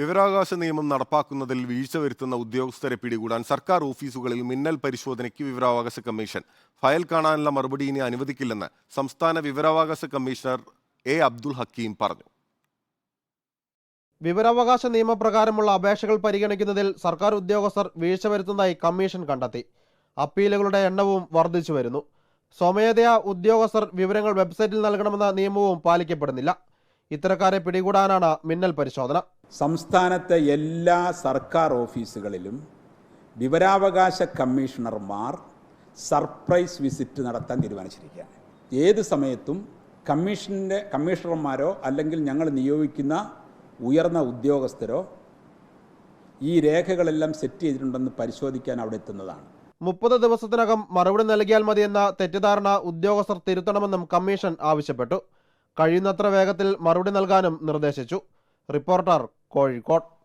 വിവരാവകാശ നിയമം നടപ്പാക്കുന്നതിൽ വീഴ്ച വരുത്തുന്ന ഉദ്യോഗസ്ഥരെ പിടികൂടാൻ സർക്കാർ ഓഫീസുകളിൽ മിന്നൽ പരിശോധനയ്ക്ക് വിവരാവകാശ കമ്മീഷൻ. ഫയൽ കാണാനുള്ള മറുപടി ഇനി അനുവദിക്കില്ലെന്ന് സംസ്ഥാന വിവരാവകാശ കമ്മീഷണർ എ അബ്ദുൽ ഹക്കീം പറഞ്ഞു. വിവരാവകാശ നിയമപ്രകാരമുള്ള അപേക്ഷകൾ പരിഗണിക്കുന്നതിൽ സർക്കാർ ഉദ്യോഗസ്ഥർ വീഴ്ച വരുത്തുന്നതായി കമ്മീഷൻ കണ്ടെത്തി. അപ്പീലുകളുടെ എണ്ണവും വർദ്ധിച്ചു വരുന്നു. സ്വമേധയാ ഉദ്യോഗസ്ഥർ വിവരങ്ങൾ വെബ്സൈറ്റിൽ നൽകണമെന്ന നിയമവും പാലിക്കപ്പെടുന്നില്ല. ഇത്തരക്കാരെ പിടികൂടാനാണ് മിന്നൽ പരിശോധന. സംസ്ഥാനത്തെ എല്ലാ സർക്കാർ ഓഫീസുകളിലും വിവരാവകാശ കമ്മീഷണർമാർ സർപ്രൈസ് വിസിറ്റ് നടത്താൻ തീരുമാനിച്ചിരിക്കുകയാണ്. ഏത് സമയത്തും കമ്മീഷന്റെ കമ്മീഷണർമാരോ അല്ലെങ്കിൽ ഞങ്ങൾ നിയോഗിക്കുന്ന ഉയർന്ന ഉദ്യോഗസ്ഥരോ ഈ രേഖകളെല്ലാം സെറ്റ് ചെയ്തിട്ടുണ്ടെന്ന് പരിശോധിക്കാൻ അവിടെ എത്തുന്നതാണ്. മുപ്പത് ദിവസത്തിനകം മറുപടി നൽകിയാൽ മതിയെന്ന തെറ്റിദ്ധാരണ ഉദ്യോഗസ്ഥർ തിരുത്തണമെന്നും കമ്മീഷൻ ആവശ്യപ്പെട്ടു. കഴിയുന്നത്ര വേഗത്തിൽ മറുപടി നൽകാനും നിർദ്ദേശിച്ചു. Reporter corrugated